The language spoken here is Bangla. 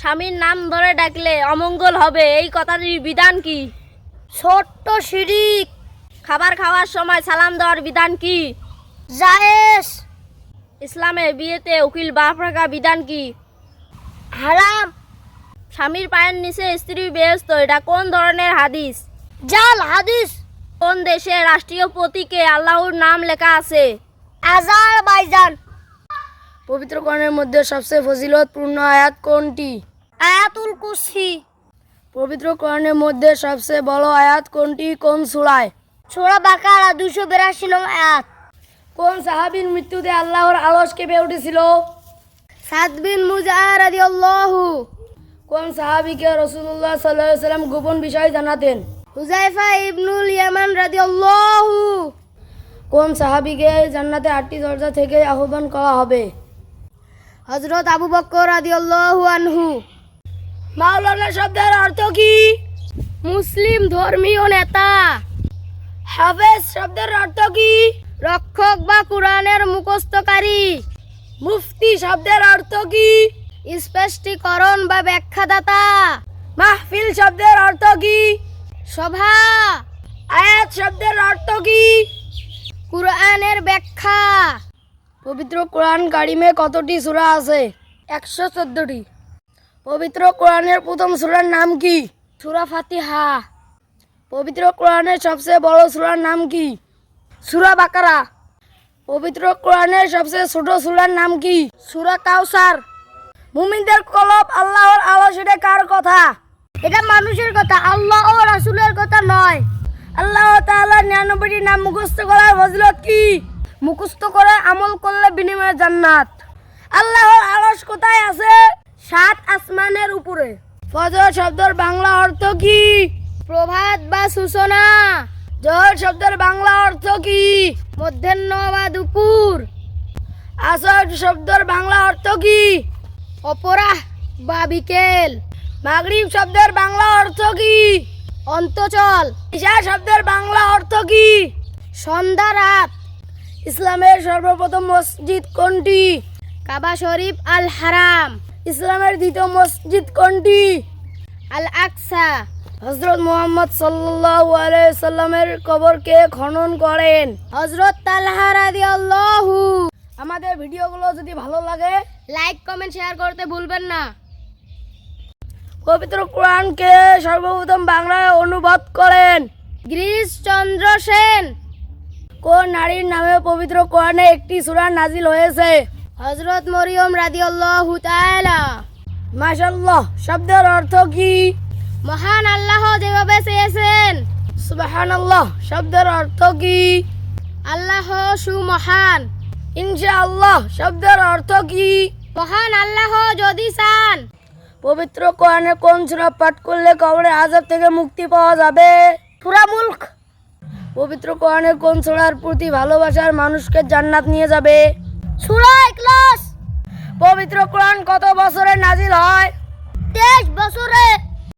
স্বামীর নাম ধরে ডাকলে অমঙ্গল হবে এই কথাটির বিধান কি? ছোট্ট শিরিক। খাবার খাওয়ার সময় সালাম দেওয়ার বিধান কি? জায়েজ ইসলামে বিয়েতে উকিল বাপ রাখা বিধান কি? হারাম। স্বামীর পায়ের নিচে স্ত্রী বেহস্ত এটা কোন ধরনের হাদিস? জাল হাদিস। কোন দেশে রাষ্ট্রীয় প্রতীকে আল্লাহর নাম লেখা আছে? আজার বাইজান পবিত্র কোরআনের মধ্যে সবচেয়ে ফজিলতপূর্ণ আয়াত কোনটি? আয়াতুল কুরসি। পবিত্র কোরআনের মধ্যে সবচেয়ে বড় আয়াত কোনটি? কোন সূরায়? সূরা বাকারা 282 নং আয়াত। কোন সাহাবীর মৃত্যুতে আল্লাহর আলস কেঁপে উঠেছিল? সাদ বিন মুজাহ রাদিয়াল্লাহু। কোন সাহাবীকে রসুল্লাহ সাল্লাহ সাল্লাম গোপন বিষয় জানাতেন? হুজাইফা ইবনুল ইয়ামান রাদিয়াল্লাহু। কোন সাহাবীকে জান্নাতে আটটি দরজা থেকে আহ্বান করা হবে? হযরত আবু বকর রাদিয়াল্লাহু আনহু। মাওলানা শব্দের অর্থ কি? মুসলিম ধর্মীয় নেতা। হাফেজ শব্দের অর্থ কি? রক্ষক বা কোরআনের মুখস্থকারী। মুফতি শব্দের অর্থ কি? স্পষ্টীকরণ বা ব্যাখ্যাদাতা। মাহফিল শব্দের অর্থ কি? সভা। আয়াত শব্দের অর্থ কি? কোরআনের ব্যাখ্যা। পবিত্র কোরআন কারিমে কতটি সূরা আছে? একশো চোদ্দটি। পবিত্র কোরআনের প্রথম সূরার নাম কি? সূরা ফাতিহা। পবিত্র কোরআনের সবচেয়ে বড় সূরার নাম কি? সূরা বাকারা। পবিত্র কোরআনের সবচেয়ে ছোট সূরার নাম কি? সূরা কাউসার মুমিনদের কলব আল্লাহর আলো সেটা কার কথা? এটা মানুষের কথা, আল্লাহ ও রাসূলের কথা নয়। আল্লাহ তাআলা নিরানব্বইটি নাম মুখস্থ করার ফজিলত কি? মুখস্থ করে আমল করলে বিনিময়ে জান্নাত। আল্লাহর আলস কোথায় আছে? সাত আসমানের উপরে। ফজর শব্দের বাংলা অর্থ কি? প্রভাত বা সূচনা। জহর শব্দের বাংলা অর্থ কি? মধ্যাহ্ন বা দুপুর। আসর শব্দের বাংলা অর্থ কি? অপরাহ বা বিকেল। মাগরিব শব্দের বাংলা অর্থ কি? অন্তচল। ঈশা শব্দের বাংলা অর্থ কি? সন্ধ্যা রাত। ইসলামের সর্বপ্রথম মসজিদ কোনটি? কাবা শরীফ আল হারাম। ইসলামের দ্বিতীয় মসজিদ কোনটি? আল আকসা। হজরত মোহাম্মদ আলাইহি সাল্লামের কবরকে খনন করেন। হজরত তালহা রাদিয়াল্লাহু। আমাদের ভিডিওগুলো যদি ভালো লাগে, লাইক, কমেন্ট, শেয়ার করতে ভুলবেন না। পবিত্র কোরআনকে সর্বপ্রথম বাংলায় অনুবাদ করেন। গিরিশ চন্দ্র সেন। নারীর নামে পবিত্র কোরআনে একটি সূরা নাজিল হয়েছে। হযরত মরিয়ম রাদিয়াল্লাহু তাআলা। মাশাআল্লাহ, শব্দের অর্থ কি? মহান আল্লাহ যেভাবে চেয়েছেন। সুবহানাল্লাহ, শব্দের অর্থ কি? আল্লাহ সুমহান। ইনশাআল্লাহ, শব্দের অর্থ কি? মহান আল্লাহ যদি চান। পবিত্র কোরআনে কোন সূরা পাঠ করলে কবরের আযাব থেকে মুক্তি পাওয়া যাবে? পুরা মুলক। পবিত্র কোরআনে কোন সুরার প্রতি ভালোবাসার মানুষকে জান্নাত নিয়ে যাবে? সুরা ইখলাস। পবিত্র কোরআন কত বছরে নাজিল হয়? তেইশ বছরে।